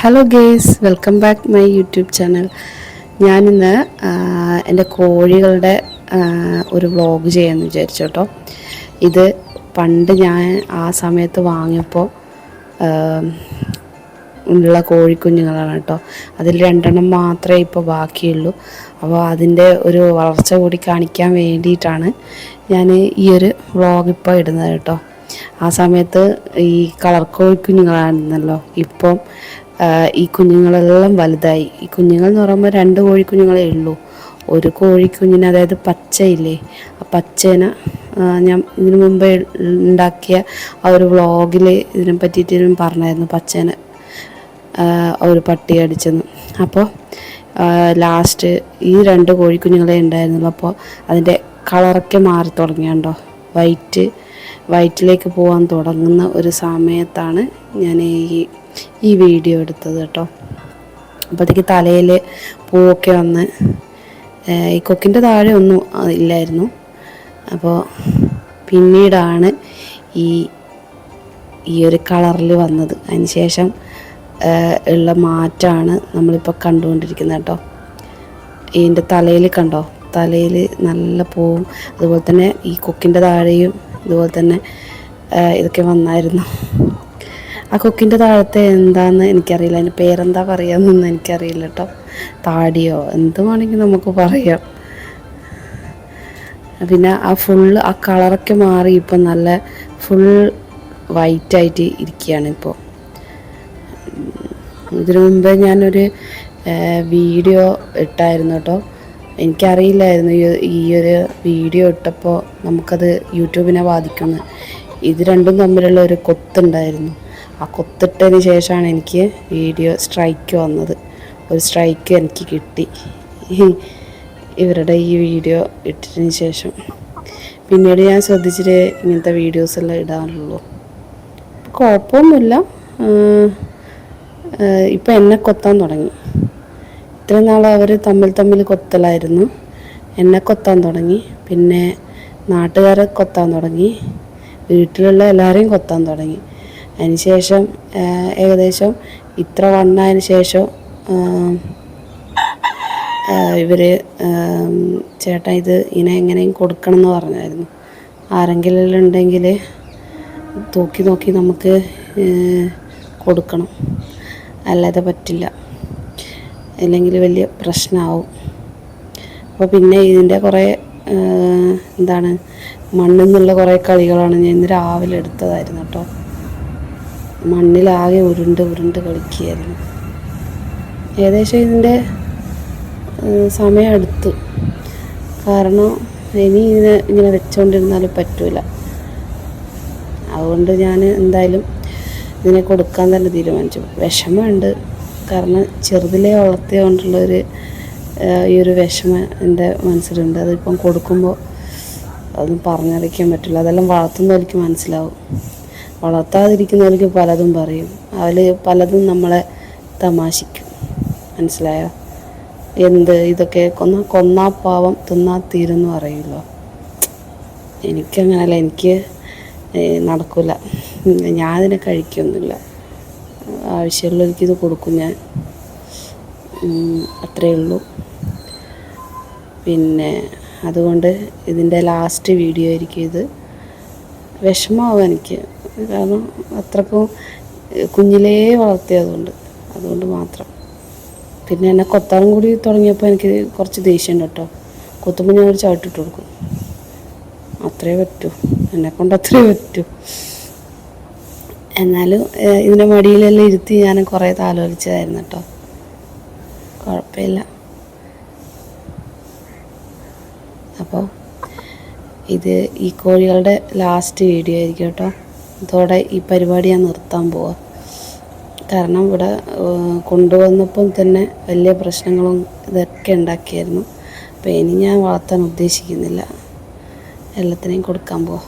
Hello guys welcome back my YouTube channel ഞാനിന്ന് എന്റെ കോഴികളുടെ ഒരു വ്ളോഗ് ചെയ്യാമെന്ന് വിചാരിച്ചു കേട്ടോ. ഇത് പണ്ട് ഞാൻ ആ സമയത്ത് വാങ്ങിയപ്പോൾ ഉള്ള കോഴിക്കുഞ്ഞുങ്ങളാണ് കേട്ടോ. അതിൽ രണ്ടെണ്ണം മാത്രമേ ഇപ്പോൾ ബാക്കിയുള്ളൂ. അപ്പോൾ അതിന്റെ ഒരു വളർച്ച കൂടി കാണിക്കാൻ വേണ്ടിയിട്ടാണ് ഞാൻ ഈ ഒരു വ്ളോഗ് ഇപ്പോൾ ഇടുന്നത് കേട്ടോ. ആ സമയത്ത് ഈ കളർ കോഴിക്കുഞ്ഞുങ്ങളായിരുന്നല്ലോ. ഇപ്പം ഈ കുഞ്ഞുങ്ങളെല്ലാം വലുതായി. ഈ കുഞ്ഞുങ്ങൾ എന്ന് പറയുമ്പോൾ രണ്ട് കോഴിക്കുഞ്ഞുങ്ങളെ ഉള്ളൂ. ഒരു കോഴിക്കുഞ്ഞിന് അതായത് പച്ചയില്ലേ ആ പച്ചേനെ ഞാൻ ഇതിനു മുമ്പേ ഉണ്ടാക്കിയ ആ ഒരു വ്ളോഗിൽ ഇതിനെ പറ്റിയിട്ട് ഞാൻ പറഞ്ഞായിരുന്നു പച്ചേനെ ഒരു പട്ടി അടിച്ചെന്ന്. അപ്പോൾ ലാസ്റ്റ് ഈ രണ്ട് കോഴിക്കുഞ്ഞുങ്ങളെ ഉണ്ടായിരുന്നുള്ളൂ. അപ്പോൾ അതിന്റെ കളറൊക്കെ മാറി തുടങ്ങിയുണ്ടോ? വൈറ്റ് വൈറ്റിലേക്ക് പോകാൻ തുടങ്ങുന്ന ഒരു സമയത്താണ് ഞാൻ ഈ ഈ വീഡിയോ എടുത്തത് കേട്ടോ. അപ്പോഴത്തേക്ക് തലയിൽ പൂവൊക്കെ വന്ന് ഈ കൊക്കിന്റെ താഴെ ഒന്നും ഇല്ലായിരുന്നു. അപ്പോൾ പിന്നീടാണ് ഈ ഈ ഒരു കളറിൽ വന്നത്. അതിന് ശേഷം ഉള്ള മാറ്റമാണ് നമ്മളിപ്പോൾ കണ്ടുകൊണ്ടിരിക്കുന്നത് കേട്ടോ. ഇതിന്റെ തലയിൽ കണ്ടോ? തലയിൽ നല്ല പൂവും അതുപോലെ തന്നെ ഈ കൊക്കിന്റെ താഴെയും ഇതുപോലെ തന്നെ ഇതൊക്കെ വന്നായിരുന്നു. ആ കൊക്കിന്റെ താഴത്തെ എന്താന്ന് എനിക്കറിയില്ല. അതിന്റെ പേരെന്താ പറയാന്നൊന്നും എനിക്കറിയില്ല കേട്ടോ. താടിയോ എന്ത് വേണമെങ്കിൽ നമുക്ക് പറയാം. പിന്നെ ആ ഫുള്ള് ആ കളറൊക്കെ മാറി ഇപ്പം നല്ല ഫുൾ വൈറ്റായിട്ട് ഇരിക്കുകയാണ് ഇപ്പോൾ. ഇതിനു മുമ്പ് ഞാനൊരു വീഡിയോ ഇട്ടായിരുന്നു കേട്ടോ. എനിക്കറിയില്ലായിരുന്നു ഈ ഒരു വീഡിയോ ഇട്ടപ്പോൾ നമുക്കത് യൂട്യൂബിനെ ബാധിക്കുന്നു ഇത് രണ്ടും തമ്മിലുള്ള ഒരു കൊത്തുണ്ടായിരുന്നു. ആ കൊത്തിട്ടതിന് ശേഷമാണ് എനിക്ക് വീഡിയോ സ്ട്രൈക്ക് വന്നത്. ഒരു സ്ട്രൈക്ക് എനിക്ക് കിട്ടി. ഇവരുടെ ഈ വീഡിയോ ഇട്ടതിന് ശേഷം. പിന്നീട് ഞാൻ ശ്രദ്ധിച്ചിട്ട് ഇങ്ങനത്തെ വീഡിയോസ് എല്ലാം ഇടാറുള്ളൂ. കുഴപ്പമൊന്നുമില്ല. ഇപ്പം എന്നെ കൊത്താൻ തുടങ്ങി. ഇത്രയും നാൾ അവർ തമ്മിൽ തമ്മിൽ കൊത്തലായിരുന്നു. എന്നെ കൊത്താൻ തുടങ്ങി. പിന്നെ നാട്ടുകാരെ കൊത്താൻ തുടങ്ങി. വീട്ടിലുള്ള എല്ലാവരെയും കൊത്താൻ തുടങ്ങി. അതിന് ശേഷം ഏകദേശം ഇത്ര വണ്ണതിന് ശേഷം ഇവർ ചേട്ടൻ ഇത് ഇനെ എങ്ങനെയും കൊടുക്കണം എന്ന് പറഞ്ഞായിരുന്നു. ആരെങ്കിലും ഉണ്ടെങ്കിൽ തൂക്കി നോക്കി നമുക്ക് കൊടുക്കണം. അല്ലാതെ പറ്റില്ല. അല്ലെങ്കിൽ വലിയ പ്രശ്നമാവും. അപ്പോൾ പിന്നെ ഇതിന്റെ കുറേ എന്താണ് മണ്ണിൽ നിന്നുള്ള കുറേ കളികളാണ് ഞാൻ ഇന്ന് രാവിലെ എടുത്തതായിരുന്നു കേട്ടോ. മണ്ണിലാകെ ഉരുണ്ട് ഉരുണ്ട് കളിക്കുകയായിരുന്നു. ഏകദേശം ഇതിന്റെ സമയം അടുത്തു. കാരണം ഇനി ഇതിനെ ഇങ്ങനെ വെച്ചുകൊണ്ടിരുന്നാൽ പറ്റൂല. അതുകൊണ്ട് ഞാൻ എന്തായാലും ഇതിനെ കൊടുക്കാൻ തന്നെ തീരുമാനിച്ചു. വിഷമമുണ്ട്. കാരണം ചെറുതിലേ വളർത്തിയ കൊണ്ടുള്ളൊരു ഏഹ്, ഈ ഒരു വിഷമം എന്റെ മനസ്സിലുണ്ട്. അതിപ്പം കൊടുക്കുമ്പോൾ അതൊന്നും പറഞ്ഞറിയിക്കാൻ പറ്റില്ല. അതെല്ലാം വളർത്തുന്നവർക്ക് മനസ്സിലാവും. വളർത്താതിരിക്കുന്നവർക്ക് പലതും പറയും. അവർ പലതും നമ്മളെ തമാശിക്കും. മനസ്സിലായോ? എന്ത് ഇതൊക്കെ കൊന്ന കൊന്നാ പാവം തിന്നാ തീരെന്ന് പറയുമല്ലോ എനിക്കങ്ങനല്ല എനിക്ക് നടക്കില്ല അതിനെ കഴിക്കൊന്നുമില്ല. ഇത് കൊടുക്കും ഞാൻ. അത്രയേ ഉള്ളൂ. പിന്നെ അതുകൊണ്ട് ഇതിന്റെ ലാസ്റ്റ് വീഡിയോ ആയിരിക്കും ഇത്. വിഷമമാവും എനിക്ക്. കാരണം അത്രക്കും കുഞ്ഞിലേ വളർത്തിയതുകൊണ്ട്. അതുകൊണ്ട് മാത്രം. പിന്നെ എന്നെ കൊത്താനും കൂടി തുടങ്ങിയപ്പോൾ എനിക്ക് കുറച്ച് ദേഷ്യമുണ്ട് കേട്ടോ. കൊത്തുമ്പോൾ ഞാൻ ഒരു ചവിട്ടിട്ട് കൊടുക്കും. അത്രേ പറ്റൂ. എന്നെ കൊണ്ട് അത്രേ പറ്റൂ. എന്നാലും ഇതിന്റെ മടിയിലെല്ലാം ഇരുത്തി ഞാൻ കുറേ താലോലിച്ചതായിരുന്നു കേട്ടോ. കുഴപ്പമില്ല. അപ്പോൾ ഇത് ഈ കോഴികളുടെ ലാസ്റ്റ് വീഡിയോ ആയിരിക്കും കേട്ടോ. ഇതോടെ ഈ പരിപാടി ഞാൻ നിർത്താൻ പോവാ. കാരണം ഇവിടെ കൊണ്ടുവന്നപ്പം തന്നെ വലിയ പ്രശ്നങ്ങളും ഇതൊക്കെ ഉണ്ടാക്കിയായിരുന്നു. അപ്പോൾ ഇനി ഞാൻ വളർത്താൻ ഉദ്ദേശിക്കുന്നില്ല. എല്ലാത്തിനെയും കൊടുക്കാൻ പോവാം.